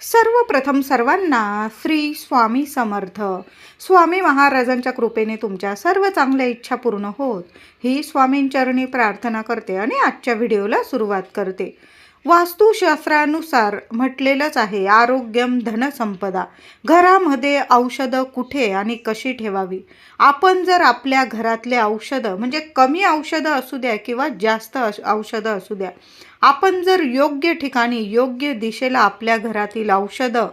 सर्वप्रथम सर्वांना श्री स्वामी समर्थ. स्वामी महाराजांच्या कृपेने तुमच्या सर्व चांगल्या इच्छा पूर्ण होत. ही स्वामींचरणी प्रार्थना करते आणि आजच्या व्हिडिओला सुरुवात करते. वास्तुशास्त्रानुसार म्हटलेलंच आहे आरोग्यम धनसंपदा घरामध्ये औषधं कुठे आणि कशी ठेवावी? आपण जर आपल्या घरातले औषधं म्हणजे कमी औषधं असू द्या किंवा जास्त औषधं असू द्या आपण जर योग्य ठिकाणी योग्य दिशेला आपल्या घरातील औषधं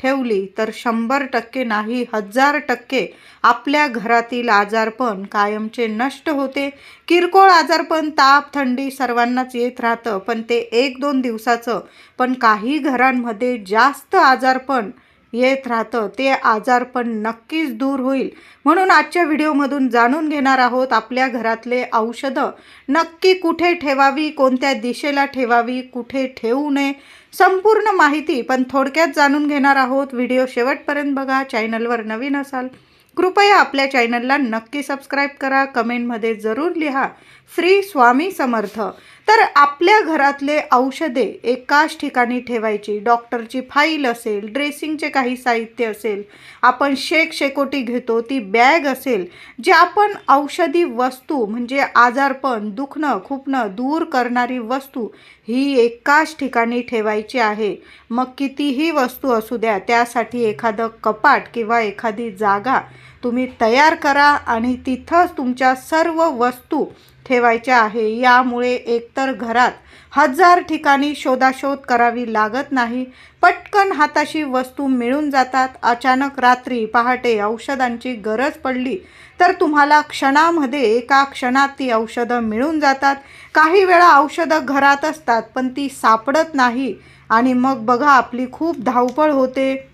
ठेवली तर शंभर टक्के नाही हजार टक्के आपल्या घरातील आजारपण कायमचे नष्ट होते. किरकोळ आजारपण ताप थंडी सर्वांनाच येत राहतं पण ते एक दोन दिवसाचं. पण काही घरांमध्ये जास्त आजारपण येत राहतं ते आजारपण नक्कीच दूर होईल. म्हणून आजच्या व्हिडिओमधून जाणून घेणार आहोत आपल्या घरातले औषधं. नक्की कुठे ठेवावी कोणत्या दिशेला ठेवावी कुठे ठेवू नये संपूर्ण माहिती पण थोडक्यात जाणून घेणार आहोत. व्हिडिओ शेवटपर्यंत बघा. चॅनलवर नवीन असाल कृपया आपल्या चॅनलला नक्की सबस्क्राईब करा. कमेंटमध्ये जरूर लिहा. श्री स्वामी समर्थ. तर आपल्या घरातले औषधे एकाच ठिकाणी ठेवायची. डॉक्टरची फाईल असेल ड्रेसिंगचे काही साहित्य असेल आपण शेक शेकोटी घेतो ती बॅग असेल जे आपण औषधी वस्तू म्हणजे आजारपण दुखणं खुपणं दूर करणारी वस्तू ही एकाच ठिकाणी ठेवायची आहे. मग कितीही वस्तू असू द्या त्यासाठी एखादं कपाट किंवा एखादी जागा तुम्ही तयार करा आणि तिथंच तुमच्या सर्व वस्तू ठेवायच्या आहे. यामुळे एकतर घरात हजार ठिकाणी शोधाशोध करावी लागत नाही. पटकन हाताशी वस्तू मिळून जातात. अचानक रात्री पहाटे औषधांची गरज पडली तर तुम्हाला क्षणामध्ये एका क्षणात ती औषधं मिळून जातात. काही वेळा औषधं घरात असतात पण ती सापडत नाही. आणि मग बघा आपली खूप धावपळ होते.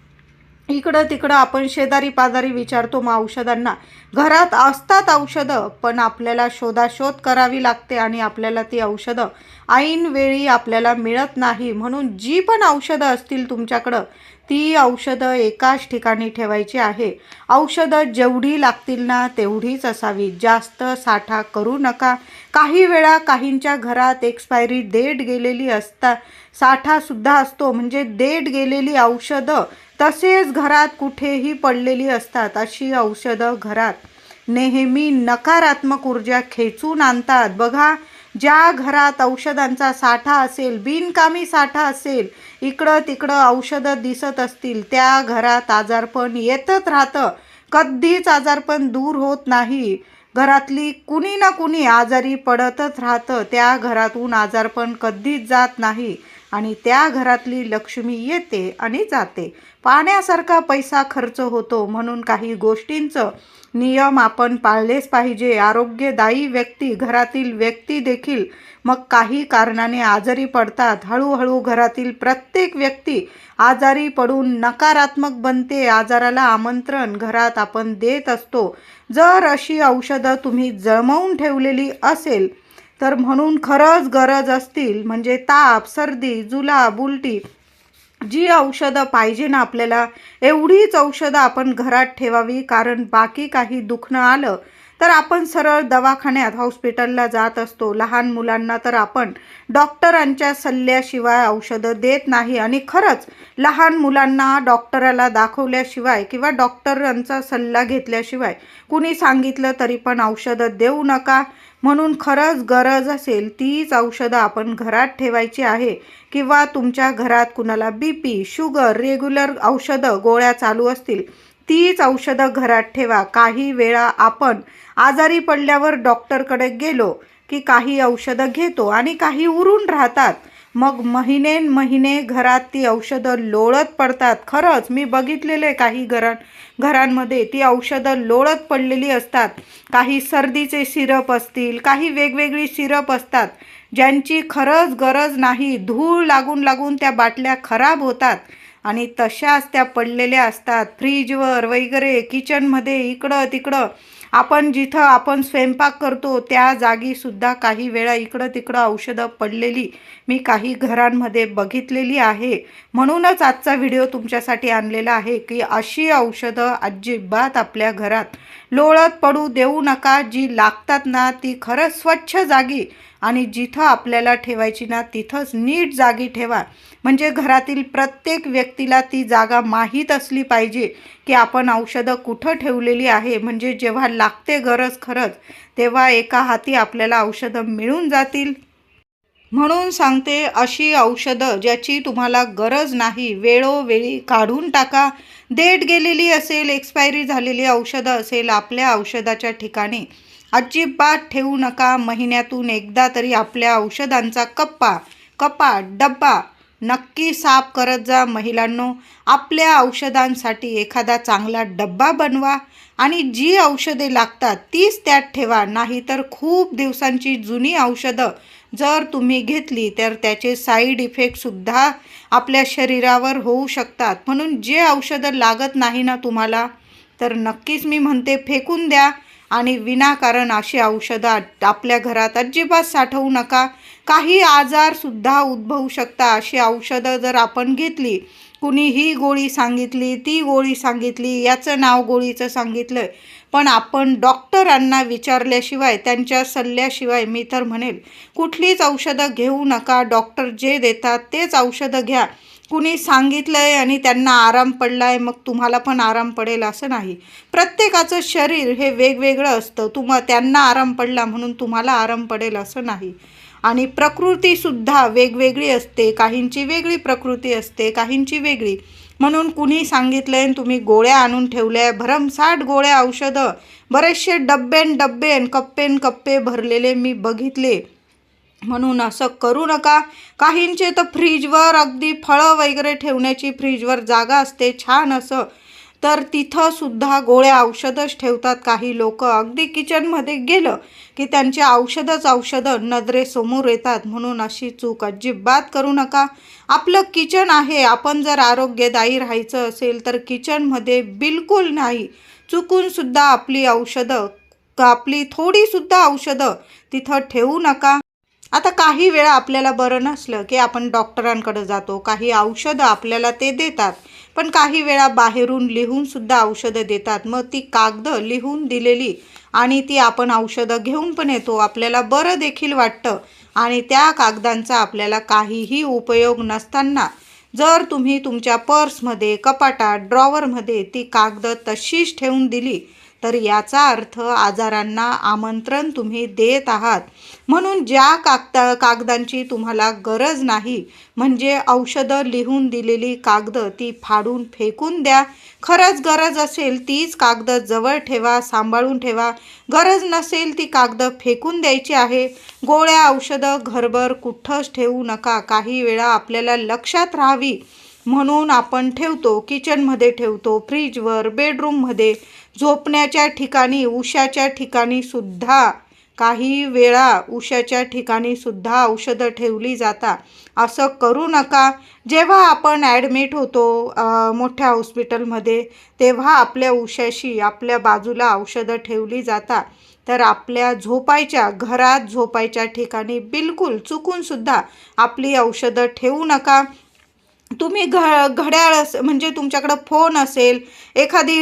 इकडं तिकडं आपण शेजारी पाजारी विचारतो मग औषधांना. घरात असतात औषधं पण आपल्याला शोधाशोध करावी लागते आणि आपल्याला ती औषधं ऐनवेळी आपल्याला मिळत नाही. म्हणून जी पण औषधं असतील तुमच्याकडं ती औषधं एकाच ठिकाणी ठेवायची आहे. औषधं जेवढी लागतील ना तेवढीच असावी. जास्त साठा करू नका. काही वेळा काहींच्या घरात एक्सपायरी डेट गेलेली असता साठासुद्धा असतो. म्हणजे डेट गेलेली औषधं तसेच घरात कुठेही पडलेली असतात अशी औषधं घरात. नेहमी नकारात्मक ऊर्जा खेचून आणतात. बघा ज्या घरात औषधांचा साठा असेल बिनकामी साठा असेल इकडं तिकडं औषधं दिसत असतील त्या घरात आजारपण येतच राहतं. कधीच आजारपण दूर होत नाही. घरातली कुणी ना कुणी आजारी पडतच राहतं. त्या घरातून आजारपण कधीच जात नाही आणि त्या घरातली लक्ष्मी येते आणि जाते. पाण्यासारखा पैसा खर्च होतो म्हणून काही गोष्टींचं नियम आपण पाळलेच पाहिजे. आरोग्यदायी व्यक्ती घरातील व्यक्ती देखील मग काही कारणाने आजारी पडतात. हळूहळू घरातील प्रत्येक व्यक्ती आजारी पडून नकारात्मक बनते. आजाराला आमंत्रण घरात आपण देत असतो. जर अशी औषधं तुम्ही जमवून ठेवलेली असेल तर म्हणून खरंच गरज असतील. म्हणजे ताप सर्दी जुलाब उलटी जी औषधं पाहिजे ना आपल्याला एवढीच औषधं आपण घरात ठेवावी कारण बाकी काही दुखणं आलं तर आपण सरळ दवाखान्यात हॉस्पिटलला जात असतो. लहान मुलांना तर आपण डॉक्टरांच्या सल्ल्याशिवाय औषधं देत नाही आणि खरंच लहान मुलांना डॉक्टराला दाखवल्याशिवाय किंवा डॉक्टरांचा सल्ला घेतल्याशिवाय कुणी सांगितलं तरी पण औषधं देऊ नका. म्हणून खरंच गरज असेल तीच औषधं आपण घरात ठेवायची आहे किंवा तुमच्या घरात कुणाला बी पी शुगर रेग्युलर औषधं गोळ्या चालू असतील तीच औषधं घरात ठेवा. काही वेळा आपण आजारी पडल्यावर डॉक्टरकडे गेलो की काही औषधं घेतो आणि काही उरून राहतात. मग महिने महिने घरात ती औषधं लोळत पडतात. खरंच मी बघितलेलं आहे काही घरां घरांमध्ये ती औषधं लोळत पडलेली असतात. काही सर्दीचे सिरप असतील काही वेगवेगळी सिरप असतात. ज्यांची खरंच गरज नाही धूळ लागून लागून त्या बाटल्या खराब होतात. आणि तशाच त्या पडलेल्या असतात. फ्रीजवर वगैरे किचनमध्ये इकडं तिकडं आपण जिथं आपण स्वयंपाक करतो त्या जागीसुद्धा काही वेळा इकडं तिकडं औषधं पडलेली मी काही घरांमध्ये बघितलेली आहे. म्हणूनच आजचा व्हिडिओ तुमच्यासाठी आणलेला आहे की अशी औषधं अजिबात आपल्या घरात लोळत पडू देऊ नका. जी लागतात ना ती खरंच स्वच्छ जागी. आणि जिथं आपल्याला ठेवायची ना तिथंच नीट जागी ठेवा. म्हणजे घरातील प्रत्येक व्यक्तीला ती जागा माहीत असली पाहिजे की आपण औषधं कुठं ठेवलेली आहे. म्हणजे जेव्हा लागते गरज खरंच तेव्हा एका हाती आपल्याला औषधं मिळून जातील. म्हणून सांगते अशी औषधं ज्याची तुम्हाला गरज नाही. वेळोवेळी काढून टाका. डेट गेलेली असेल एक्सपायरी झालेली औषधं असेल आपल्या औषधाच्या ठिकाणी. अजिबात ठेवू नका. महिन्यातून एकदा तरी आपल्या औषधांचा कप्पा कपा डब्बा नक्की साफ करत जा. महिलांनो आपल्या औषधांसाठी एखादा चांगला डब्बा बनवा. आणि जी औषधे लागतात तीच त्यात ठेवा. नाहीतर खूप दिवसांची जुनी औषधं जर तुम्ही घेतली तर त्याचे साईड इफेक्टसुद्धा आपल्या शरीरावर होऊ शकतात. म्हणून जे औषधं लागत नाही ना तुम्हाला तर नक्कीच मी म्हणते फेकून द्या आणि विनाकारण अशी औषधं आपल्या घरात अजिबात साठवू नका. काही आजारसुद्धा उद्भवू शकता अशी औषधं जर आपण घेतली कुणी ही गोळी सांगितली ती गोळी सांगितली याचं नाव गोळीचं सांगितलं पण आपण डॉक्टरांना विचारल्याशिवाय त्यांच्या सल्ल्याशिवाय मी तर म्हणेल कुठलीच औषधं घेऊ नका डॉक्टर जे देतात तेच औषधं घ्या. कुणी सांगितलं आहे आणि त्यांना आराम पडला आहे मग तुम्हाला पण आराम पडेल असं नाही. प्रत्येकाचं शरीर हे वेगवेगळं असतं. तुम त्यांना आराम पडला म्हणून तुम्हाला आराम पडेल असं नाही. आणि प्रकृतीसुद्धा वेगवेगळी असते काहींची वेगळी प्रकृती असते काहींची वेगळी. म्हणून कुणी सांगितलं आहे तुम्ही गोळ्या आणून ठेवल्या भरमसाठ गोळ्या औषधं बरेचसे डब्बेन डब्बेन कप्पेन कप्पे भरलेले मी बघितले. म्हणून असं करू नका. काहींचे तर फ्रीजवर अगदी फळं वगैरे ठेवण्याची फ्रीजवर जागा असते छान असं. तर तिथंसुद्धा गोळ्या औषधच ठेवतात. काही लोक अगदी किचनमध्ये गेलं की त्यांचे औषधच औषधं नजरेसमोर येतात. म्हणून अशी चूक अजिबात करू नका. आपलं किचन आहे. आपण जर आरोग्यदायी राहायचं असेल तर किचनमध्ये बिलकुल नाही. चुकूनसुद्धा आपली औषधं आपली थोडीसुद्धा औषधं तिथं ठेवू नका. आता काही वेळा आपल्याला बरं नसलं की आपण डॉक्टरांकडे जातो. काही औषधं आपल्याला ते देतात. पण काही वेळा बाहेरून लिहून सुद्धा औषधं देतात. मग ती कागदं लिहून दिलेली आणि ती आपण औषधं घेऊन पण येतो. आपल्याला बरं देखील वाटतं. आणि त्या कागदांचा आपल्याला काहीही उपयोग नसताना जर तुम्ही तुमच्या पर्समध्ये कपाटात ड्रॉवरमध्ये ती कागदं तशीच ठेवून दिली तर याचा अर्थ आजारांना आमंत्रण तुम्ही देत आहात. म्हणून ज्या कागदा कागदांची तुम्हाला गरज नाही म्हणजे औषधं लिहून दिलेली कागदं ती फाडून फेकून द्या. खरंच गरज असेल तीच कागदं जवळ ठेवा सांभाळून ठेवा. गरज नसेल ती कागदं फेकून द्यायची आहे. गोळ्या औषधं घरभर कुठंच ठेवू नका. काही वेळा आपल्याला लक्षात राहावी. म्हणून आपण ठेवतो किचनमध्ये ठेवतो फ्रीजवर बेडरूममध्ये. झोपण्याच्या ठिकाणी उशाच्या ठिकाणी सुद्धा काही वेळा उशाच्या ठिकाणी सुद्धा औषधं ठेवली जातात. असं करू नका. जेव्हा आपण ॲडमिट होतो मोठ्या हॉस्पिटलमध्ये तेव्हा आपल्या उशाशी आपल्या बाजूला औषधं ठेवली जातात. तर आपल्या झोपायच्या घरात झोपायच्या ठिकाणी बिलकुल चुकूनसुद्धा आपली औषधं ठेवू नका. तुम्ही घ घड्याळ अस म्हणजे तुमच्याकडं फोन असेल एखादी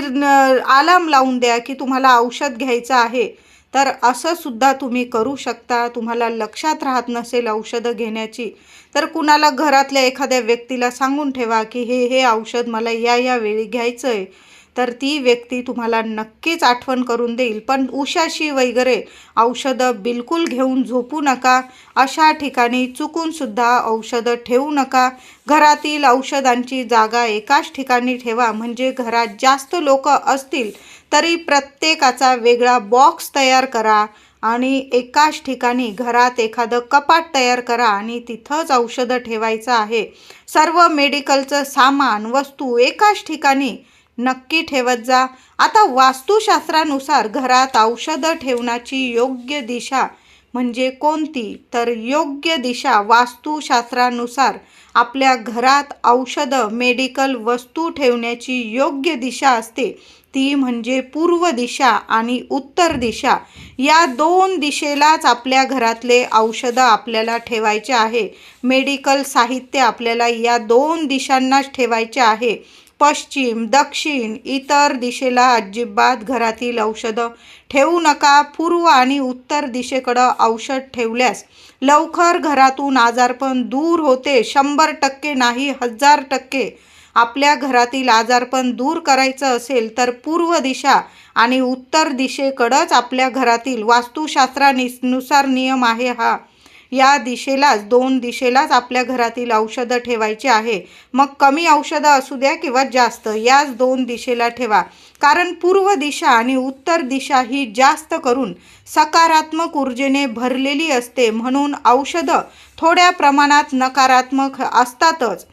आलाम लावून द्या की तुम्हाला औषध घ्यायचं आहे तर असं सुद्धा तुम्ही करू शकता. तुम्हाला लक्षात राहत नसेल औषधं घेण्याची तर कुणाला घरातल्या एखाद्या व्यक्तीला सांगून ठेवा की हे हे औषध मला या या वेळी घ्यायचं आहे तर ती व्यक्ती तुम्हाला नक्कीच आठवण करून देईल. पण उशाशी वगैरे औषधं बिलकुल घेऊन झोपू नका. अशा ठिकाणी चुकूनसुद्धा औषधं ठेवू नका. घरातील औषधांची जागा एकाच ठिकाणी ठेवा. म्हणजे घरात जास्त लोक असतील तरी प्रत्येकाचा वेगळा बॉक्स तयार करा आणि एकाच ठिकाणी घरात एखादं कपाट तयार करा आणि तिथंच औषधं ठेवायचं आहे. सर्व मेडिकलचं सामान वस्तू एकाच ठिकाणी नक्की ठेवत जा. आता वास्तुशास्त्रानुसार घरात औषधं ठेवण्याची योग्य दिशा म्हणजे कोणती? तर योग्य दिशा वास्तुशास्त्रानुसार आपल्या घरात औषधं मेडिकल वस्तू ठेवण्याची योग्य दिशा असते. ती म्हणजे पूर्व दिशा आणि उत्तर दिशा. या दोन दिशेलाच आपल्या घरातले औषधं आपल्याला ठेवायचे आहे. मेडिकल साहित्य आपल्याला या दोन दिशांनाच ठेवायचे आहे. पश्चिम दक्षिण इतर दिशेला अजिबात घरातील औषधं ठेवू नका. पूर्व आणि उत्तर दिशेकडं औषध ठेवल्यास लवकर घरातून आजारपण दूर होते. शंभर टक्के नाही हजार टक्के. आपल्या घरातील आजारपण दूर करायचं असेल तर पूर्व दिशा आणि उत्तर दिशेकडंच आपल्या घरातील वास्तुशास्त्रानुसार नियम आहे हा. या दिशेलाच दोन दिशेलाच आपल्या घरातील औषधं ठेवायची आहे. मग कमी औषधं असू द्या किंवा जास्त याच दोन दिशेला ठेवा. कारण पूर्व दिशा आणि उत्तर दिशा ही जास्त करून सकारात्मक ऊर्जेने भरलेली असते. म्हणून औषधं थोड्या प्रमाणात नकारात्मक असतातच.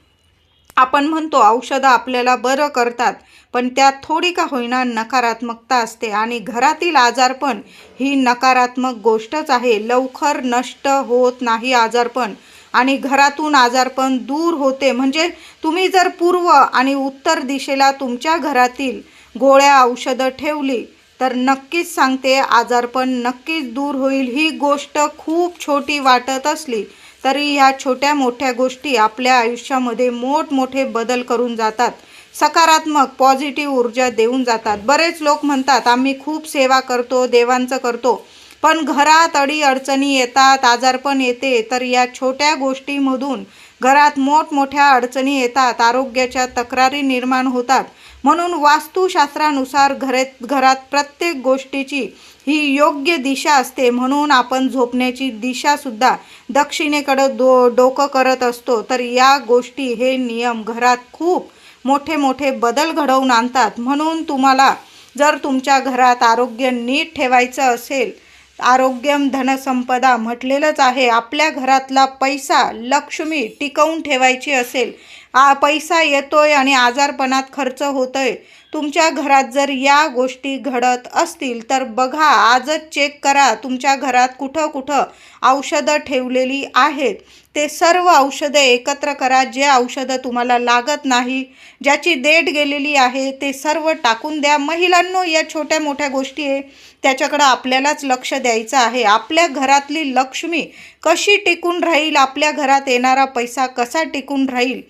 आपण म्हणतो औषधं आपल्याला बरं करतात. पण त्यात थोडी का होईना नकारात्मकता असते आणि घरातील आजारपण ही नकारात्मक गोष्टच आहे. लवकर नष्ट होत नाही आजारपण आणि घरातून आजारपण दूर होते. म्हणजे तुम्ही जर पूर्व आणि उत्तर दिशेला तुमच्या घरातील गोळ्या औषधं ठेवली तर नक्कीच सांगते आजारपण नक्कीच दूर होईल. ही गोष्ट खूप छोटी वाटत असली तरी ह्या छोट्या मोठ्या गोष्टी आपल्या आयुष्यामध्ये मोठमोठे बदल करून जातात. सकारात्मक पॉझिटिव्ह ऊर्जा देऊन जातात. बरेच लोक म्हणतात आम्ही खूप सेवा करतो देवांचं करतो. पण घरात अडी अडचणी येतात आजारपण येते. तर या छोट्या गोष्टीमधून घरात मोठमोठ्या अडचणी येतात आरोग्याच्या तक्रारी निर्माण होतात. म्हणून वास्तुशास्त्रानुसार घरे घरात प्रत्येक गोष्टीची ही योग्य दिशा असते. म्हणून आपण झोपण्याची दिशासुद्धा दक्षिणेकडं दो डोकं करत असतो. तर या गोष्टी हे नियम. घरात खूप मोठे मोठे बदल घडवून आणतात. म्हणून तुम्हाला जर तुमच्या घरात आरोग्य नीट ठेवायचं असेल आरोग्यम धनसंपदा म्हटलेलंच आहे आपल्या घरातला पैसा लक्ष्मी टिकवून ठेवायची असेल आ पैसा येतोय आणि आजारपणात खर्च होतोय. तुमच्या घरात जर या गोष्टी घडत असतील तर बघा आजच चेक करा. तुमच्या घरात कुठं कुठं औषधं ठेवलेली आहेत. ते सर्व औषधं एकत्र करा. जे औषधं तुम्हाला लागत नाही ज्याची डेट गेलेली आहे ते सर्व टाकून द्या. महिलांनो या छोट्या मोठ्या गोष्टी आहे. त्याच्याकडं आपल्यालाच लक्ष द्यायचं आहे. आपल्या घरातली लक्ष्मी कशी टिकून राहील? आपल्या घरात येणारा पैसा कसा टिकून राहील?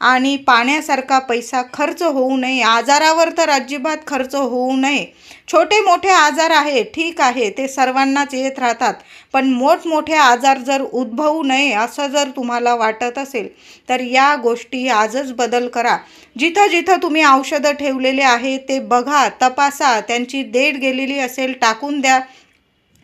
आणि पाण्यासारखा पैसा खर्च होऊ नये. आजारावर तर अजिबात खर्च होऊ नये. छोटे मोठे आजार आहे ठीक आहे ते सर्वांनाच येत राहतात. पण मोठमोठे आजार जर उद्भवू नये असं जर तुम्हाला वाटत असेल तर या गोष्टी आजच बदल करा. जिथं जिथं तुम्ही औषधं ठेवलेले आहे ते बघा तपासा त्यांची देठ गेलेली असेल टाकून द्या.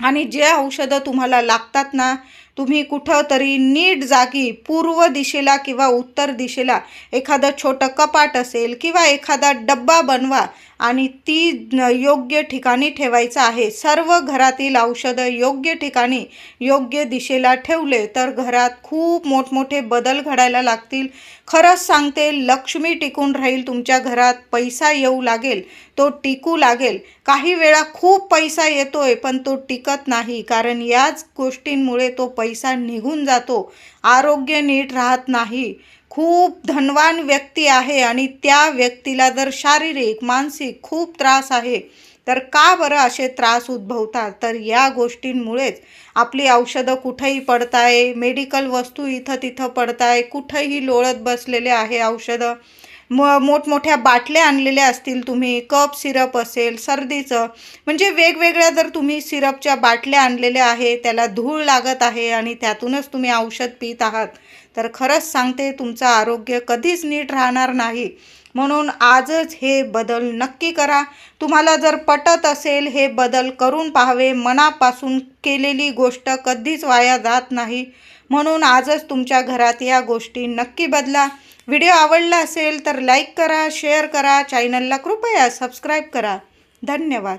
आणि जे औषधं तुम्हाला लागतात ना तुम्ही कुठं तरी नीट जागी पूर्व दिशेला किंवा उत्तर दिशेला एखादं छोटं कपाट असेल किंवा एखादा डब्बा बनवा आणि ती योग्य ठिकाणी ठेवायचं आहे. सर्व घरातील औषधं योग्य ठिकाणी योग्य दिशेला ठेवले तर घरात खूप मोठमोठे बदल घडायला लागतील. खरंच सांगते लक्ष्मी टिकून राहील तुमच्या घरात पैसा येऊ लागेल तो टिकू लागेल. काही वेळा खूप पैसा येतोय पण तो टिकत नाही कारण याच गोष्टींमुळे तो पैसा निघून जातो. आरोग्य नीट राहत नाही. खूप धनवान व्यक्ती आहे आणि त्या व्यक्तीला जर शारीरिक मानसिक खूप त्रास आहे तर का बरं असे त्रास उद्भवतात? तर या गोष्टींमुळेच आपली औषधं कुठेही पडताय मेडिकल वस्तू इथं तिथं पडताय कुठंही लोळत बसलेले आहे औषधं. म मोठमोठ्या बाटल्या आणलेल्या असतील तुम्ही कप सिरप असेल सर्दीचं म्हणजे वेगवेगळ्या जर तुम्ही सिरपच्या बाटल्या आणलेल्या आहे त्याला धूळ लागत आहे आणि त्यातूनच तुम्ही औषध पित आहात तर खरंच सांगते तुमचं आरोग्य कधीच नीट राहणार नाही. म्हणून आजच हे बदल नक्की करा. तुम्हाला जर पटत असेल हे बदल करून पाहावे मनापासून केलेली गोष्ट कधीच वाया जात नाही. म्हणून आजच तुमच्या घरात या गोष्टी नक्की बदला. व्हिडिओ आवडला असेल तर लाईक करा शेअर करा चॅनलला कृपया सबस्क्राईब करा. धन्यवाद.